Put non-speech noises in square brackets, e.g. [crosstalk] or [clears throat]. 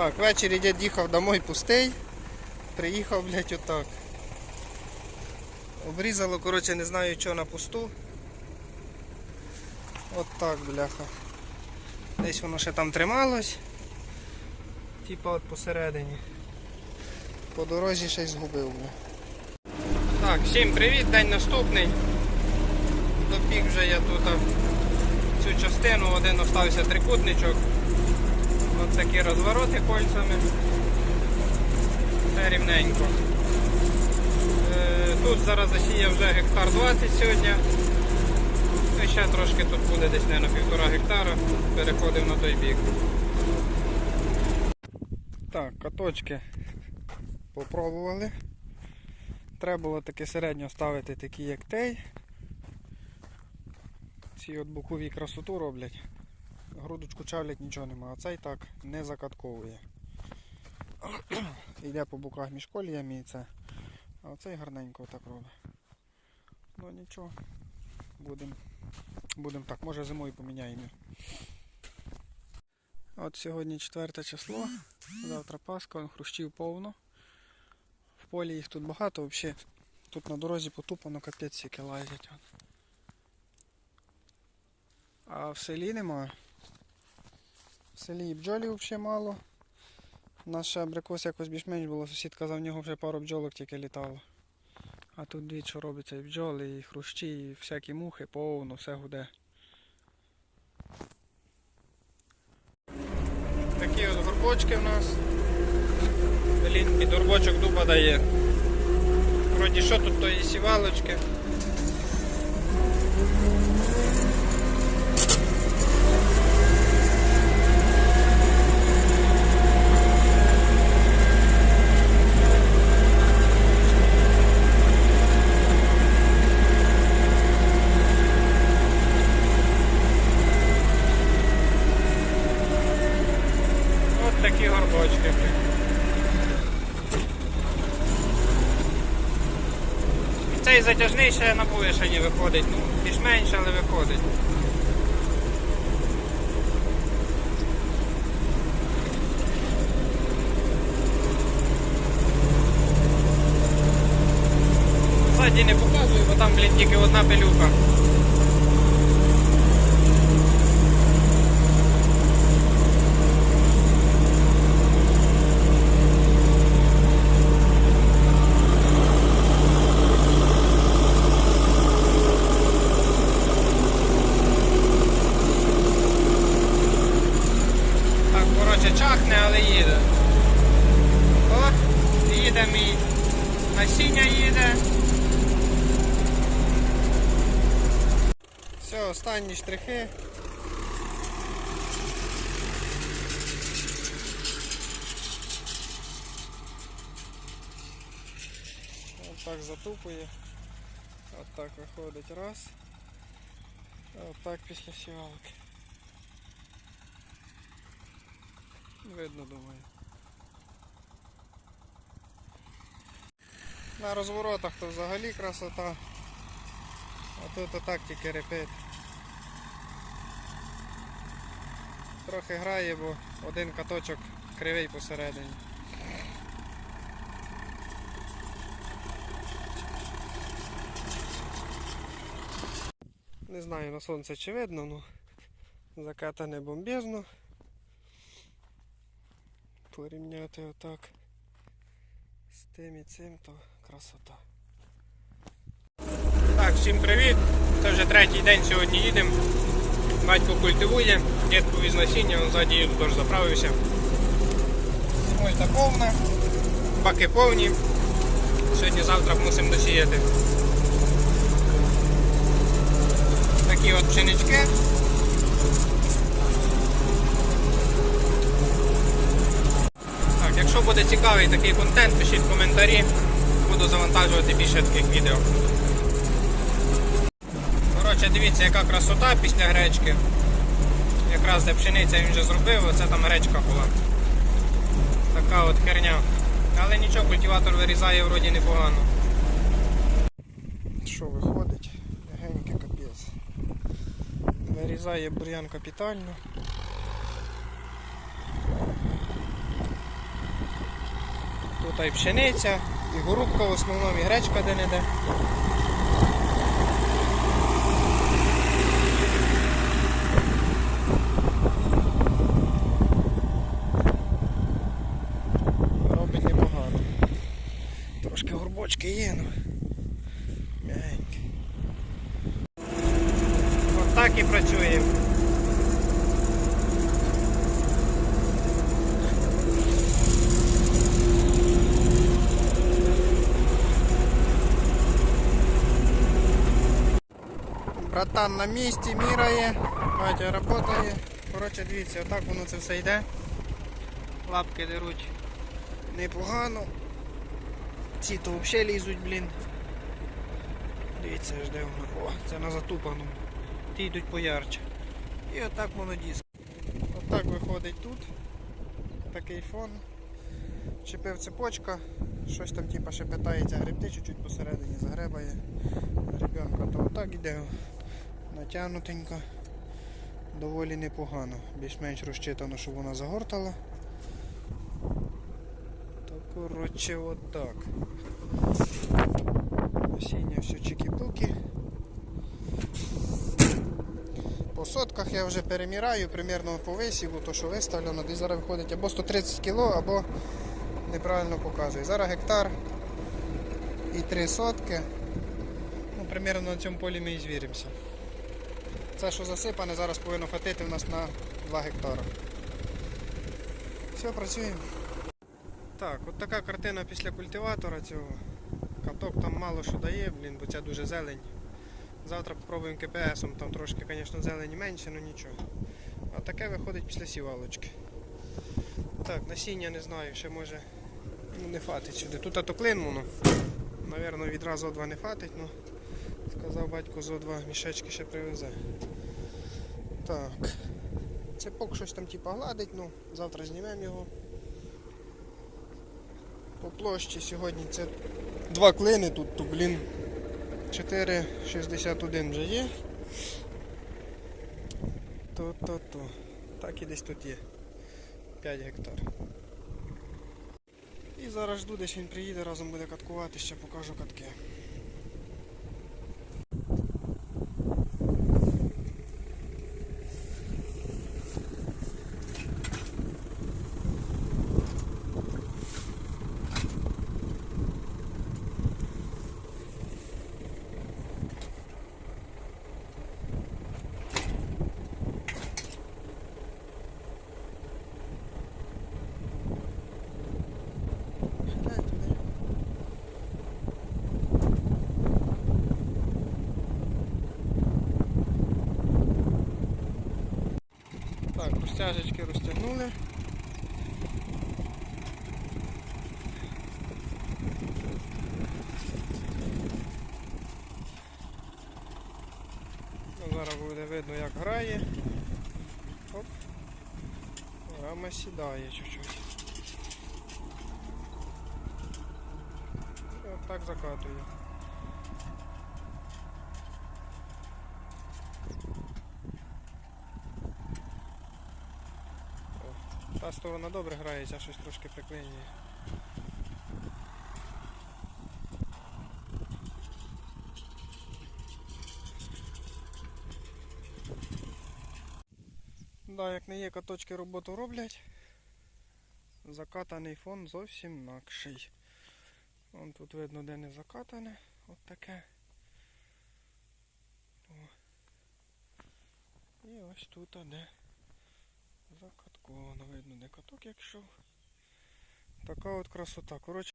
Так, ввечері дід їхав домой пустий. Приїхав, блядь, отак. Обрізало, коротше, не знаю, що на пусту. От так, бляха. Десь воно ще там трималось. Типа от посередині. По дорозі ще й згубив, бля. Так, всім привіт, день наступний. Допік вже я тут цю частину, один остався трикутничок. Ось такі розвороти кольцями. Все рівненько. Е, Тут зараз засіяв вже гектар 20 сьогодні. Ну, і ще трошки тут буде десь, мабуть, півтора гектара. Переходимо на той бік. Так, каточки попробували. Треба було таке середньо ставити такі як тей. Ці от бокові красоту роблять. Грудочку чавлять нічого нема, а цей так не закатковує. [clears throat] Йде по боках між коліями і це. А оцей гарненько так робить. Ну нічого. Будемо будем так, може зимою поміняємо. От сьогодні 4 число, завтра Пасха, хрущів повно. В полі їх тут багато взагалі. Тут на дорозі потупано капець які лазять. А в селі нема. Селі і бджолі взагалі мало. У нас ще абрикос якось більш-менш було, сусід казав, в нього вже пару бджолок тільки літало. А тут дві, що робиться, і бджоли, і хрущі, і всякі мухи, повно, все гуде. Такі от горбочки в нас. Блін, під горбочок дуба дає. Вроді що тут тої сівалочки. От такі горбочки. Цей затяжний ще на повишенні виходить. Ну, більш-менш, але виходить. Ззаді не показую, бо там, блін, тільки одна пилюка. Так, чахне, але їде. О, їде мій. Насіння їде. Все, останні штрихи. От так затупує. От так виходить раз. От так після сівалки. Видно, думаю. На розворотах то взагалі красота. А тут отак тільки репить. Трохи грає, бо один каточок кривий посередині. Не знаю на сонце чи видно, ну закатане бомбезно порівняти отак з тим і цим, то красота. Так, всім привіт! Це вже третій день сьогодні їдемо. Батько культивує, дід повіз насіння, он ззаді їду теж заправився. Смольта повна, баки повні. Сьогодні-завтра мусимо досіяти. Такі от пшенички. Так, якщо буде цікавий такий контент, пишіть коментарі. Буду завантажувати більше таких відео. Коротше, дивіться, яка красота після гречки. Якраз де пшениця він вже зробив, оце там гречка була. Така от херня. Але нічого, культиватор вирізає вроді непогано. Що виходить? Легенький капець. Вирізає бур'ян капітально. Тут і пшениця, і горубка в основному, і гречка де-не-де. Робить непогано. Трошки горбочки є, ну. Мягенькі. От так і працюємо. Братан на місці, міряє, батя працює. Коротше, дивіться, отак воно це все йде. Лапки деруть непогано. Ці то взагалі лізуть, блін. Дивіться, ж де воно. О, це на затупаному. Ті йдуть поярче. І отак воно диск. Отак виходить тут. Такий фон. Чепив цепочка, щось там типа ще питається гребти, чуть-чуть посередині загребає гребенка, то отак іде натягнутенько. Доволі непогано. Більш-менш розчитано, щоб вона загортала. То коротше отак. Насіння все чики-пуки. По сотках я вже переміряю примерно по висіву, то що виставлено, десь зараз виходить або 130 кг, або неправильно показує. Зараз гектар і 3 сотки. Ну, примерно на цьому полі ми і звіримося. Це, що засипане, зараз повинно хватити в нас на 2 гектара. Все, працюємо. Так, от така картина після культиватора цього. Каток там мало що дає, блін, бо це дуже зелень. Завтра попробуємо КПСом, там трошки, звісно, зелені менше, але нічого. А таке виходить після сівалочки. Так, насіння не знаю, ще може ну, не фатить сюди. Тут ато клин воно. Навірно, відразу О2 не фатить, ну сказав батько з О2 мішечки ще привезе. Так. Цепок щось там типа гладить, ну, завтра знімемо його. По площі сьогодні це два клини тут, то, блін, 4,61 вже є. То-то-то. Так і десь тут є. 5 гектар. І зараз жду, десь він приїде, разом буде каткувати, ще покажу катки. Розтяжечки розтягнули. Ну, зараз буде видно як грає. Оп. Рама сідає чуть-чуть. І от так закатує. Сторона добре грається, а щось трошки приклинює. Да, як не є каточки роботу роблять. Закатаний фон зовсім інакший. Вон тут видно, де не закатане. От таке. О. І ось тут, де закатковано. Видно, де каток як йшов. Така от красота. Коротше,